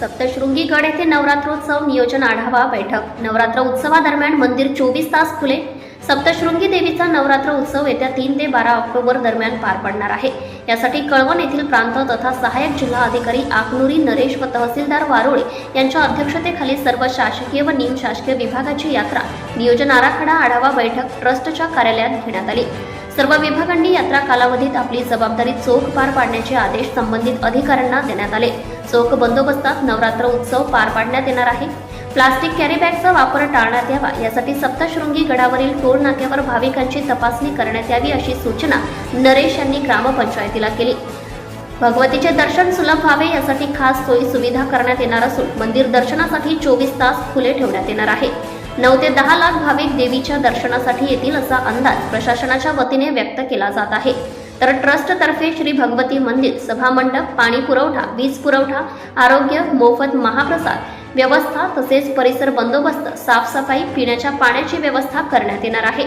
सप्तशृंगी गड येथे नवरात्रोत्सव नियोजन आढावा बैठक. नवरात्र उत्सवादरम्यान मंदिर चोवीस तास खुले. सप्तशृंगी देवीचा नवरात्र उत्सव येत्या तीन ते बारा ऑक्टोबर दरम्यान पार पडणार आहे. यासाठी कळवण येथील प्रांत तथा सहाय्यक जिल्हा अधिकारी आकनुरी नरेश व तहसीलदार वारोळे यांच्या अध्यक्षतेखाली सर्व शासकीय व निमशासकीय विभागाची यात्रा. नियोजन आराखडा आढावा बैठक ट्रस्टच्या कार्यालयात घेण्यात आली. सर्व विभागांनी यात्रा कालावधीत आपली जबाबदारी चोख पार पाडण्याचे आदेश संबंधित अधिकाऱ्यांना देण्यात आले. चोख बंदोबस्तात नवरात्र उत्सव पार पाडण्यात येणार आहे. प्लास्टिक कॅरीबॅगचा वापर टाळण्यात यावा यासाठी सप्तशृंगी गडावरील टोल नाक्यावर भाविकांची तपासणी करण्यात यावी अशी सूचना नरेश यांनी ग्रामपंचायतीला केली. भगवतीचे दर्शन सुलभ व्हावे यासाठी खास सोयी सुविधा करण्यात येणार असून मंदिर दर्शनासाठी चोवीस तास खुले ठेवण्यात येणार आहे. नऊ ते दहा लाख भाविक देवीच्या दर्शनासाठी येतील असा अंदाज प्रशासनाच्या वतीने व्यक्त केला जात आहे. तर ट्रस्टतर्फे श्री भगवती मंदिर सभामंडप पाणी पुरवठा वीज पुरवठा आरोग्य मोफत महाप्रसाद व्यवस्था तसेच परिसर बंदोबस्त साफसफाई पिण्याच्या पाण्याची व्यवस्था करण्यात येणार आहे.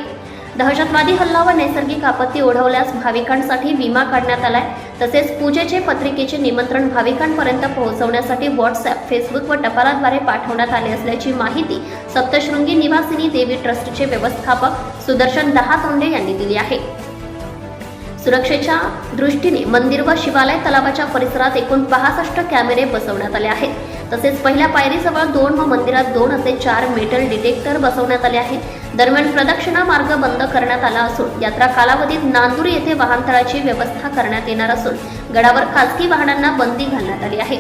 दहशतवादी हल्ला व नैसर्गिक आपत्ती ओढवल्यास भाविकांसाठी विमा काढण्यात आलाय. तसेच पूजेचे पत्रिकेचे निमंत्रण भाविकांपर्यंत पोहोचवण्यासाठी व्हॉट्सअप फेसबुक व टपालाद्वारे पाठवण्यात आले असल्याची माहिती सप्तशृंगी निवासिनी देवी ट्रस्टचे व्यवस्थापक सुदर्शन दहातोंडे यांनी दिली आहे. सुरक्षेच्या दृष्टीने मंदिर व शिवालय तलावाच्या परिसरात एकूण पासष्ट कॅमेरे बसवण्यात आले आहेत. तसेच पहिल्या पायरीजवळ दोन व मंदिरात दोन असे चार मेटल डिटेक्टर बसवण्यात आले आहेत. दरम्यान प्रदक्षिणा मार्ग बंद करण्यात आला असून यात्रा कालावधीत नांदुरी येथे वाहनतळाची व्यवस्था करण्यात येणार असून गडावर खासगी वाहनांना बंदी घालण्यात आली आहे.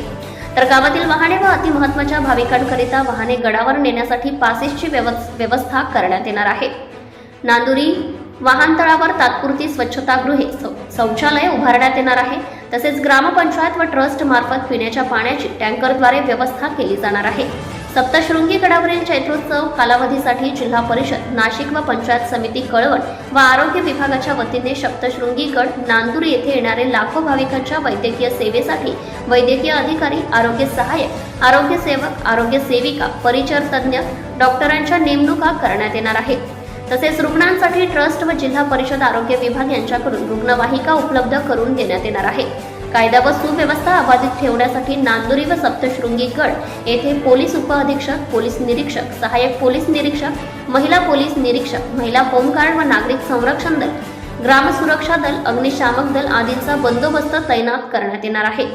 तर गावातील वाहने व अतिमहत्वाच्या भाविकांकरिता वाहने गडावर नेण्यासाठी पासेसची व्यवस्था करण्यात येणार आहे. नांदुरी वाहनतळावर तात्पुरती स्वच्छतागृहे शौचालय उभारण्यात येणार आहे. तसेच ग्रामपंचायत व ट्रस्ट मार्फत पिण्याच्या पाण्याची टँकरद्वारे व्यवस्था केली जाणार आहे. सप्तशृंगी गडावरील चैत्रोत्सव कालावधीसाठी जिल्हा परिषद नाशिक व पंचायत समिती कळवण व आरोग्य विभागाच्या वतीने सप्तशृंगी गड नांदूर येथे येणारे लाखो भाविकांच्या वैद्यकीय सेवेसाठी वैद्यकीय अधिकारी आरोग्य सहाय्यक आरोग्य सेवक आरोग्य सेविका परिचर तज्ज्ञ डॉक्टरांच्या नेमणुका करण्यात येणार आहेत. तसेच रुग्णांसाठी ट्रस्ट व जिल्हा परिषद आरोग्य विभाग यांच्याकडून रुग्णवाहिका उपलब्ध करून देण्यात येणार आहे. कायदा व सुव्यवस्था अबाधित ठेवण्यासाठी नांदुरी व सप्तशृंगी गड येथे पोलीस उपअधीक्षक पोलीस निरीक्षक सहाय्यक पोलीस निरीक्षक महिला पोलीस निरीक्षक महिला होमगार्ड व नागरिक संरक्षण दल ग्राम सुरक्षा दल अग्निशामक दल आदींचा बंदोबस्त तैनात करण्यात येणार आहे.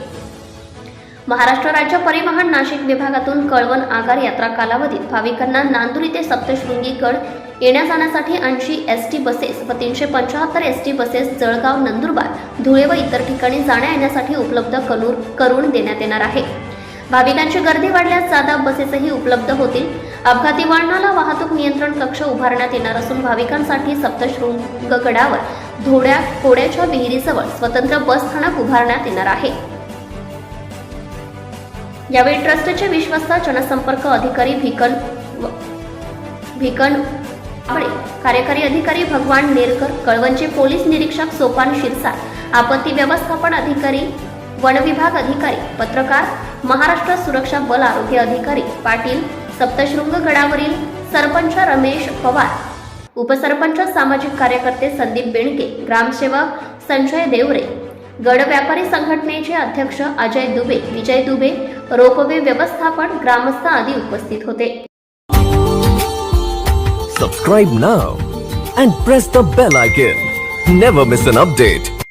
महाराष्ट्र राज्य परिवहन नाशिक विभागातून कळवण आगार यात्रा कालावधीत भाविकांना नांदुरी ते सप्तशृंगी गड येण्या जाण्यासाठी ऐंशी एस टी बसेस व तीनशे पंच्याहत्तर S T buses Jalgaon Nandurbar Dhule व इतर ठिकाणी जाण्या येण्यासाठी उपलब्ध करून करून देण्यात येणार आहे. भाविकांची गर्दी वाढल्यास जादा बसेसही उपलब्ध होतील. अपघाती वळणाला वाहतूक नियंत्रण कक्ष उभारण्यात येणार असून भाविकांसाठी सप्तशृंग गडावर धोड्या कोड्याच्या विहिरीजवळ स्वतंत्र बस स्थानक उभारण्यात येणार आहे. यावेळी ट्रस्टचे विश्वस्त जनसंपर्क अधिकारी भिकन भिकन कार्यकारी अधिकारी भगवान नेरकर कळवणचे पोलीस निरीक्षक सोपान शिरसाट आपत्ती व्यवस्थापन अधिकारी वनविभाग अधिकारी पत्रकार महाराष्ट्र सुरक्षा बल आरोग्य अधिकारी पाटील सप्तशृंग गडावरील सरपंच रमेश पवार उपसरपंच सामाजिक कार्यकर्ते संदीप बेणके ग्रामसेवक संजय देवरे गड व्यापारी संघटनेचे अध्यक्ष अजय दुबे विजय दुबे रोपवे व्यवस्थापन ग्रामस्थ आदि उपस्थित होते. सबस्क्राइब ना and press the bell icon never miss an update